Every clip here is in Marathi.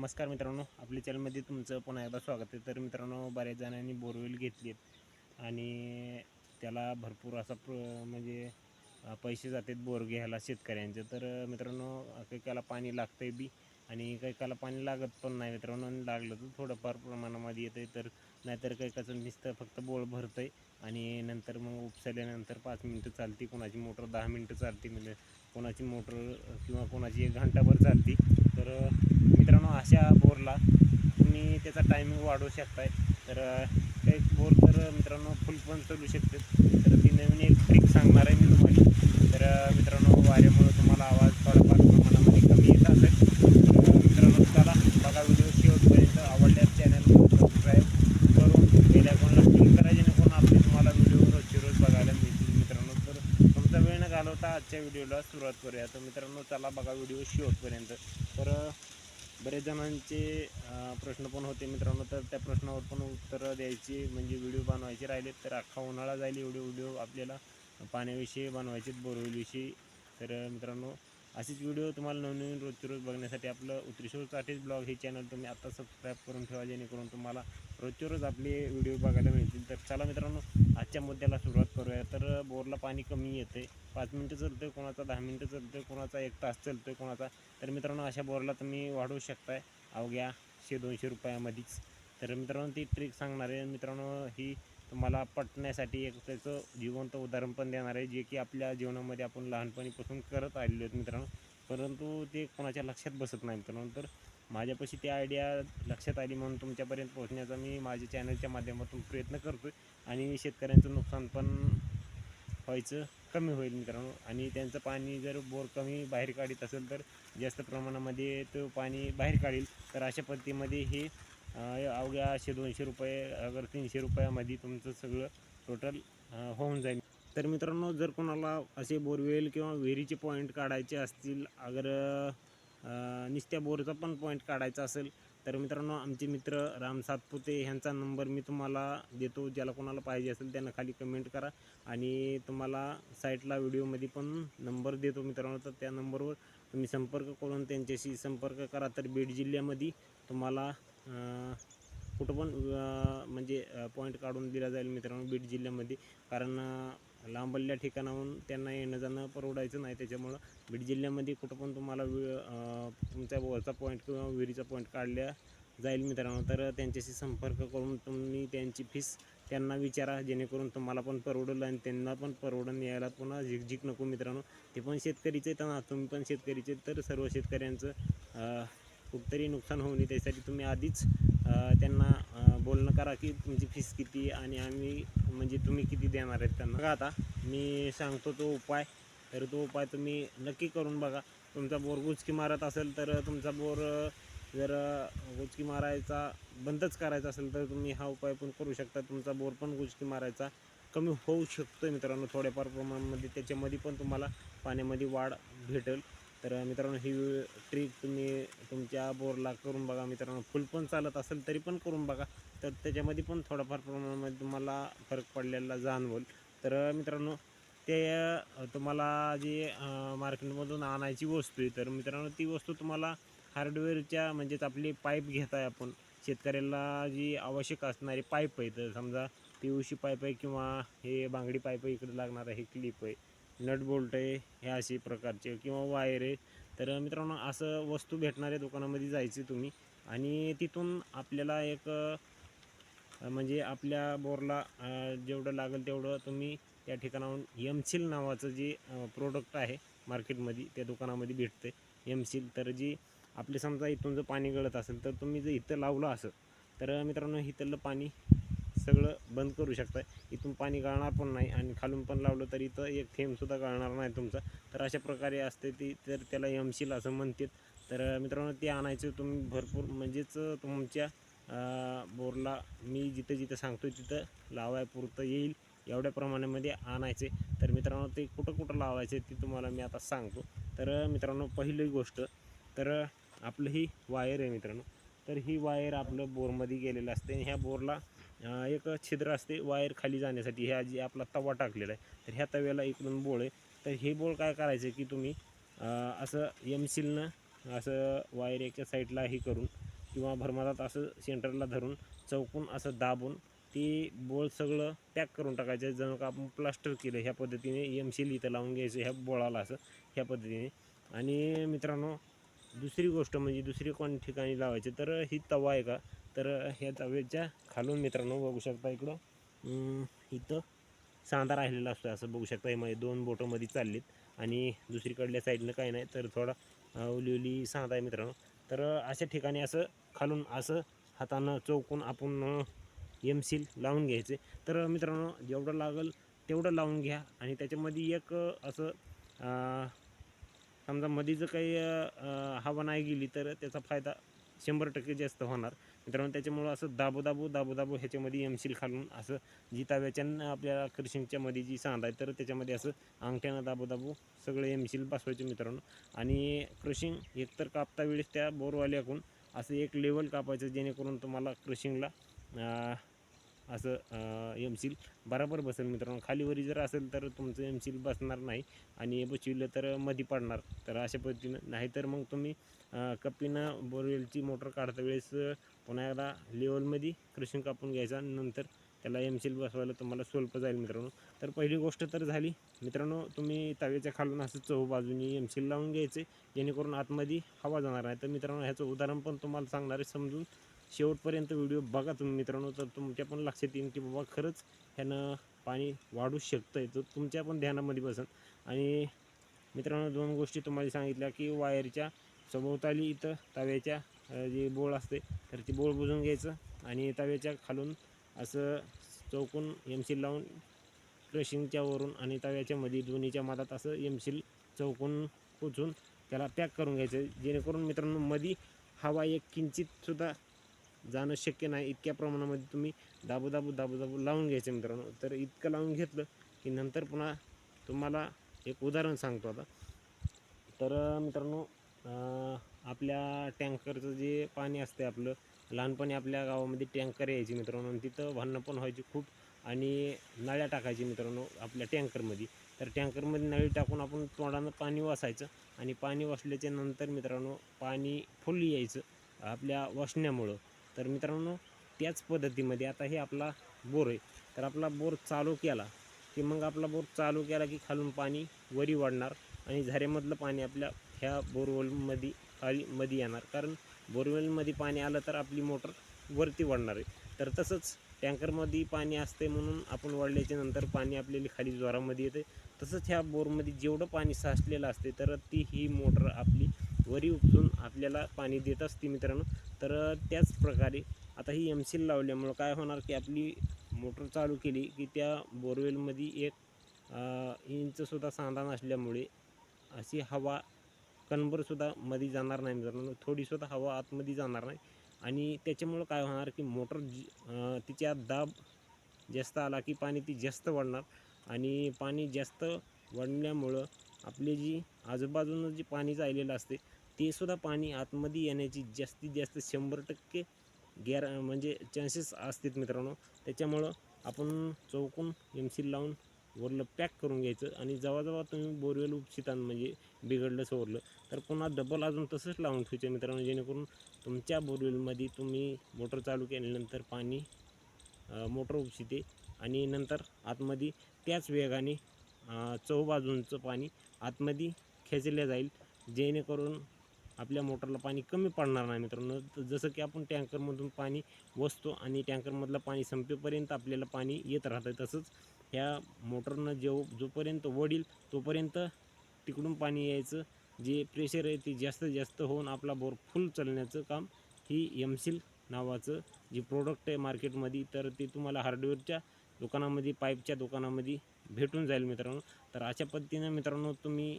नमस्कार मित्रांनो आपल्या चॅनलमध्ये तुमचं पुन्हा एकदा स्वागत आहे. तर मित्रांनो बऱ्याच जणांनी बोरवेल घेतली आणि त्याला भरपूर असा प्र म्हणजे पैसे जातात बोर घ्यायला शेतकऱ्यांचे. तर मित्रांनो काही काला पाणी आहे बी आणि काही काला पाणी लागत पण नाही मित्रांनो. आणि लागलं तर थोडंफार प्रमाणामध्ये येतंय. तर नाहीतर काही कसं नुसतं फक्त बोळ आहे आणि नंतर मग उपसल्यानंतर पाच मिनटं चालते कोणाची मोटर दहा मिनटं चालते म्हणजे कोणाची मोटर किंवा कोणाची एक घंटाभर चालते. तर मित्रांनो अशा बोरला तुम्ही त्याचा टायमिंग वाढवू शकताय. तर अ, काही बोर तर मित्रांनो फुल पण चालू शकते. तर ती नवीन एक ट्रिक सांगणार आहे मी तुम्हाला तर अ, मित्रांनो वाऱ्यामुळे तुम्हाला आवाज थोडाफार प्रमाणामध्ये कमी येत असेल तर अ, मित्रांनो चला बघा व्हिडिओ शेवटपर्यंत आवडल्यास चॅनल सबस्क्राईब करून बेल आयकॉनला क्लिक करा जेणेकरून आपले तुम्हाला व्हिडिओ रोजचे रोज बघायला मिळतील मित्रांनो तर तुमचा वेळ न घालवता आजच्या व्हिडिओला सुरुवात करूया. तर मित्रांनो चला बघा व्हिडिओ शेवटपर्यंत. तर बरेच जणांचे प्रश्न पण होते मित्रांनो. तर त्या प्रश्नावर पण उत्तरं द्यायची म्हणजे व्हिडिओ बनवायचे राहिले तर अख्खा उन्हाळा जाईल एवढे व्हिडिओ आपल्याला पाण्याविषयी बनवायचे बोरवेलविषयी. तर मित्रांनो असेच व्हिडिओ तुम्हाला नवनवीन रोजचे रोज बघण्यासाठी आपलं उत्रिशोर चाटेज ब्लॉग हे चॅनल तुम्ही आता सबस्क्राईब करून ठेवा जेणेकरून तुम्हाला रोजचे रोज आपले व्हिडिओ बघायला मिळतील. तर चला मित्रांनो आजच्या मुद्द्याला सुरुवात करूया. तर बोरला पाणी कमी येते पाच मिनटं चालतं आहे कोणाचा दहा मिनटं चालतं आहे कोणाचा एक तास चालतो आहे कोणाचा. तर मित्रांनो अशा बोरला तुम्ही वाढवू शकताय. अवघ्या शे दोनशे रुपयामध्येच. तर मित्रांनो ती ट्रिक सांगणार आहे मित्रांनो ही तर मला पटण्यासाठी एक त्याचं जिवंत उदाहरण पण देणार आहे जे की आपल्या जीवनामध्ये आपण लहानपणीपासून करत आलेलो आहेत मित्रांनो. परंतु ते कोणाच्या लक्षात बसत नाही मित्रांनो. तर माझ्यापाशी ती आयडिया लक्षात आली म्हणून तुमच्यापर्यंत पोहोचण्याचा मी माझ्या चॅनलच्या माध्यमातून प्रयत्न करतो आहे आणि शेतकऱ्यांचं नुकसान पण व्हायचं कमी होईल मित्रांनो. आणि त्यांचं पाणी जर बोर कमी बाहेर काढत असेल तर जास्त प्रमाणामध्ये तो पाणी बाहेर काढेल. तर अशा पद्धतीमध्ये हे अवघ्या असे दोनशे रुपये अगर तीनशे रुपयामध्ये तुमचं सगळं टोटल होऊन जाईल. तर मित्रांनो जर कोणाला असे बोरवेल किंवा विहिरीचे पॉईंट काढायचे असतील अगर निस्त्या नुसत्या बोरचा पण पॉईंट काढायचा असेल तर मित्रांनो आमचे मित्र राम सातपुते ह्यांचा नंबर मी तुम्हाला देतो. ज्याला कोणाला पाहिजे असेल त्यांना खाली कमेंट करा. आणि तुम्हाला साईटला व्हिडिओमध्ये पण नंबर देतो मित्रांनो. तर त्या नंबरवर तुम्ही संपर्क करून त्यांच्याशी संपर्क करा. तर बीड जिल्ह्यामध्ये तुम्हाला कुठं पण म्हणजे पॉईंट काढून दिला जाईल मित्रांनो बीड जिल्ह्यामध्ये. कारण लांबल्या ठिकाणाहून त्यांना येणं जाणं परवडायचं नाही. त्याच्यामुळं बीड जिल्ह्यामध्ये कुठं पण तुम्हाला वि- तुमच्या वरचा पॉईंट किंवा विहिरीचा पॉईंट काढल्या जाईल मित्रांनो. तर त्यांच्याशी संपर्क करून तुम्ही त्यांची फीस त्यांना विचारा. जेणेकरून तुम्हाला पण परवडेल आणि त्यांना पण परवडून यायला पुन्हा झिकझिक नको मित्रांनो. ते पण शेतकरीचे तर तुम्ही पण शेतकरीचे तर सर्व शेतकऱ्यांचं कुठतरी नुकसान होऊ नये त्यासाठी तुम्ही आधीच त्यांना बोलणं करा की तुमची फीस किती आणि आम्ही म्हणजे तुम्ही किती देणार आहेत त्यांना. बघा आता मी सांगतो तो उपाय. तर तो उपाय तुम्ही नक्की करून बघा. तुमचा बोर गुचकी मारत असेल तर तुमचा बोर जर गुचकी मारायचा बंदच करायचा असेल तर तुम्ही हा उपाय पण करू शकता. तुमचा बोर पण गुचकी मारायचा कमी होऊ शकतो मित्रांनो. थोड्याफार प्रमाणामध्ये त्याच्यामध्ये पण तुम्हाला पाण्यामध्ये वाढ भेटेल. तर मित्रांनो ही ट्रिक तुम्ही तुमच्या बोरला करून बघा. मित्रांनो फुल पण चालत असेल तरी पण करून बघा. तर त्याच्यामध्ये पण थोडाफार प्रमाणामध्ये तुम्हाला फरक पडलेला जाणवेल. तर मित्रांनो ते तुम्हाला जी मार्केटमधून आणायची वस्तू आहे तर मित्रांनो ती वस्तू तुम्हाला हार्डवेअरच्या म्हणजेच आपली पाईप घेत आहे आपण. शेतकऱ्याला जी आवश्यक असणारी पाईप आहे तर समजा पी यू सी पाईप आहे किंवा हे बांगडी पाईप आहे इकडे लागणार आहे क्लिप आहे. नटबोल्ट आहे ह्या असे प्रकारचे किंवा वायर आहे. तर मित्रांनो असं वस्तू भेटणाऱ्या दुकानामध्ये जायचे तुम्ही. आणि तिथून आपल्याला एक म्हणजे आपल्या बोरला जेवढं लागेल तेवढं तुम्ही त्या ठिकाणाहून एमसील नावाचं जे प्रोडक्ट आहे मार्केटमध्ये त्या दुकानामध्ये भेटते. एमसील तर जी आपले समजा इथून जर पाणी गळत असेल तर तुम्ही जर इथं लावलं असं तर मित्रांनो इथलं पाणी सगळं बंद करू शकता इथून पाणी गाळणार पण नाही आणि खालून पण लावलं तर इथं एक थेंबसुद्धा गाळणार नाही तुमचा. तर अशा प्रकारे असते ती तर त्याला यमशील असं म्हणतात. तर मित्रांनो ते आणायचं तुम्ही भरपूर म्हणजेच तुमच्या बोरला मी जिथं जिथं सांगतो तिथं लावायपुरतं येईल. एवढ्या प्रमाणामध्ये आणायचे. तर मित्रांनो ते कुठं कुठं लावायचे ते तुम्हाला मी आता सांगतो. तर मित्रांनो पहिली गोष्ट तर आपलं ही वायर आहे मित्रांनो. तर ही वायर आपलं बोरमध्ये गेलेलं असते आणि ह्या बोरला एक छिद्र असते वायर खाली जाण्यासाठी. ह्या जी आपला तवा टाकलेला आहे. तर ह्या तव्याला इकडून बोळ. आहे तर हे बोळ काय करायचं की तुम्ही असं एमसीलनं असं वायर एका साईडला हे करून किंवा भरमादात असं सेंटरला धरून चौकून असं दाबून ते बोळ सगळं पॅक करून टाकायचं. जणू का आपण प्लास्टर केलं ह्या पद्धतीने एम इथं लावून घ्यायचं ह्या बोळाला असं ह्या पद्धतीने. आणि मित्रांनो दुसरी गोष्ट म्हणजे दुसरी कोण ठिकाणी लावायची तर ही तवा आहे का? तर ह्या तव्याच्या खालून मित्रांनो बघू शकता इकडं. इथं सांदा राहिलेला असतो असं बघू शकता. यामध्ये दोन बोटोमध्ये चाललीत. आणि दुसरीकडल्या साईडनं काही नाही तर थोडा ओली सांदा आहे मित्रांनो. तर अशा ठिकाणी असं खालून असं हातानं चौकून आपण एम सील लावून घ्यायचे. तर मित्रांनो जेवढं लागेल तेवढं लावून घ्या. आणि त्याच्यामध्ये एक असं समजा मध्ये जर काही हवा नाही गेली तर त्याचा फायदा शंभर टक्के जास्त होणार. मित्रांनो त्याच्यामुळं असं दाबू दाबू दाबू दाबू ह्याच्यामध्ये एम सील खालून असं जी तव्याच्या न आपल्या क्रशिंगच्या मध्ये जी सांदा आहे तर त्याच्यामध्ये असं अंगठ्यानं दाबू दाबू सगळं एम सील बसवायचे मित्रांनो. आणि क्रशिंग एकतर कापता वेळेस त्या बोरवाल्याकडून असं एक लेवल कापायचं जेणेकरून तुम्हाला क्रशिंगला असं एम सील बराबर बसेल मित्रांनो. खालीवरी जर असेल तर तुमचं एम सील बसणार नाही आणि बसविलं तर मधी पडणार. तर अशा पद्धतीनं नाहीतर मग तुम्ही कप्पीनं कपीनं बोरवेलची मोटर काढता वेळेस पुन्हा एकदा लेवलमध्ये क्रशिंग कापून घ्यायचा नंतर त्याला एम सील बसवायला तुम्हाला सोल्प जाईल मित्रांनो. तर पहिली गोष्ट तर झाली मित्रांनो तुम्ही तव्याच्या खालून असं चहू बाजूनी एम सील लावून घ्यायचे जेणेकरून आतमध्ये हवा जाणार नाही. तर मित्रांनो ह्याचं उदाहरण पण तुम्हाला सांगणार आहे. समजून शेवटपर्यंत व्हिडिओ बघा तुम्ही मित्रांनो तर तुमच्या पण लक्षात येईल की बाबा खरंच ह्यानं पाणी वाढू शकतं तर तुमच्या पण ध्यानामध्ये बसन आणि मित्रांनो दोन गोष्टी तुम्हाला सांगितल्या की वायरच्या सभोवताली इथं तव्याच्या जे बोळ असते तर ती बोळ बुजून घ्यायचं आणि तव्याच्या खालून असं चौकून एम सील लावून क्रशिंगच्या वरून आणि तव्याच्या मध्ये दोन्हीच्या मधात असं एम सील चौकून पोचून त्याला पॅक करून घ्यायचं. जेणेकरून मित्रांनो मध्ये हवा एक किंचितसुद्धा जाणं शक्य नाही. इतक्या प्रमाणामध्ये तुम्ही दाबू दाबू दाबू दाबू लावून घ्यायचे मित्रांनो. तर इतकं लावून घेतलं की नंतर पुन्हा तुम्हाला एक उदाहरण सांगतो आता. तर मित्रांनो आपल्या टँकरचं जे पाणी असते आपलं लहानपणी आपल्या गावामध्ये टँकर यायचे मित्रांनो. आणि तिथं भांडणं पण व्हायची खूप आणि नळ्या टाकायची मित्रांनो आपल्या टँकरमध्ये. तर टँकरमध्ये नळी टाकून आपण तोंडानं पाणी वासायचं आणि पाणी वासल्याच्या नंतर मित्रांनो पाणी फुल यायचं आपल्या वासण्यामुळं तर मित्रांनो त्याच पद्धतीमध्ये आता हे आपला बोर आहे. तर आपला बोर चालू केला की मग आपला बोर चालू केला की खालून पाणी वरी वाढणार आणि झऱ्यामधलं पाणी आपल्या ह्या बोरवेलमध्ये खाली मध्ये येणार. कारण बोरवेलमध्ये पाणी आलं तर आपली मोटर वरती वाढणार आहे. तर तसंच टँकरमध्ये पाणी असते म्हणून आपण वाढल्याच्या नंतर पाणी आपल्याला खाली ज्वारामध्ये येते. तसंच ह्या बोरमध्ये जेवढं पाणी साचलेलं असते तर ती ही मोटर आपली वरी उपसून आपल्याला पाणी देत असते मित्रांनो. तर त्याच प्रकारे आता ही एम सील लावल्यामुळं काय होणार की आपली मोटर चालू केली की त्या बोरवेलमध्ये एक इंचसुद्धा सांधा नसल्यामुळे अशी हवा कणभरसुद्धा मध्ये जाणार नाही मित्रांनो. थोडीसुद्धा हवा आतमध्ये जाणार नाही. आणि त्याच्यामुळं काय होणार की मोटर जी तिच्या दाब जास्त आला की पाणी ती जास्त वाढणार. आणि पाणी जास्त वाढल्यामुळं आपली जी आजूबाजूनं जी पाणी जायलेलं असते ते सुद्धा पाणी आतमध्ये येण्याची जास्तीत जास्त शंभर टक्के गॅर म्हणजे चान्सेस असतात मित्रांनो. त्याच्यामुळं आपण चौकून एम सी लावून वरलं पॅक करून घ्यायचं आणि जवळजवळ तुम्ही बोरवेल उपशितान म्हणजे बिघडलं सोडलं तर पुन्हा डबल अजून तसंच लावून ठेवायचं मित्रांनो जेणेकरून तुमच्या बोरवेलमध्ये तुम्ही मोटर चालू केल्यानंतर पाणी मोटर उपशिते आणि नंतर आतमध्ये त्याच वेगाने चौबाजूंचं पाणी आतमध्ये खेचलं जाईल जेणेकरून आपल्या मोटरला पाणी कमी पडणार नाही मित्रांनो. तर जसं की आपण टँकरमधून पाणी वसतो आणि टँकरमधलं पाणी संपेपर्यंत आपल्याला पाणी येत राहतं तसंच ह्या मोटरनं जेव जोपर्यंत वडील तोपर्यंत तिकडून पाणी यायचं. जे प्रेशर आहे ते जास्तीत जास्त होऊन आपला बोर फुल चालण्याचं काम ही एमसील नावाचं जे प्रोडक्ट आहे मार्केटमध्ये तर ते तुम्हाला हार्डवेअरच्या दुकानामध्ये पाईपच्या दुकानामध्ये भेटून जाईल मित्रांनो. तर अशा पद्धतीनं मित्रांनो तुम्ही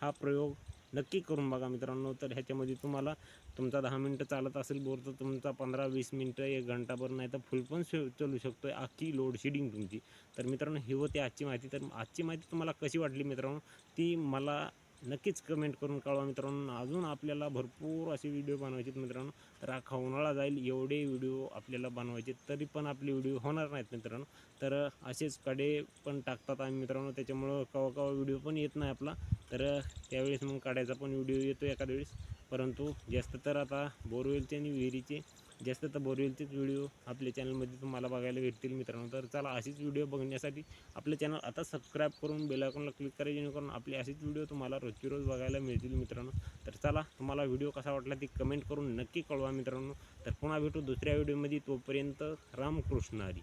हा प्रयोग नक्की करून बघा मित्रांनो. तर ह्याच्यामध्ये तुम्हाला तुमचा दहा मिनटं चालत असेल बोर तर तुमचा पंधरा वीस मिनटं एक घंटाभर नाही तर फुल पण शे- चालू शकतो आहे अख्खी लोडशेडिंग तुमची. तर मित्रांनो ही होती आजची माहिती. तर आजची माहिती तुम्हाला कशी वाटली मित्रांनो? ती मला नक्कीच कमेंट करून कळवा मित्रांनो. अजून आपल्याला भरपूर असे व्हिडिओ बनवायचे आहेत मित्रांनो. तर अख्खा उन्हाळा जाईल एवढे व्हिडिओ आपल्याला बनवायचे तरी पण आपले व्हिडिओ होणार नाहीत मित्रांनो. तर असेच कडे पण टाकतात आम्ही मित्रांनो. त्याच्यामुळं कवा कवा व्हिडिओ पण येत नाही आपला. तर त्यावेळेस मग काढायचा पण व्हिडिओ येतो एखाद्या वेळेस. परंतु जास्त तर आता बोरवेलचे आणि विहिरीचे. जास्त तर बोरवेलचेच व्हिडिओ आपल्या चॅनलमध्ये तुम्हाला बघायला भेटतील मित्रांनो. तर चला अशीच व्हिडिओ बघण्यासाठी आपलं चॅनल आता सबस्क्राईब करून बेलायकॉनला क्लिक करा जेणेकरून आपले असेच व्हिडिओ तुम्हाला रोजची रोज बघायला मिळतील मित्रांनो. तर चला तुम्हाला व्हिडिओ कसा वाटला ते कमेंट करून नक्की कळवा मित्रांनो. तर पुन्हा भेटू दुसऱ्या व्हिडिओमध्ये तोपर्यंत रामकृष्ण हरी.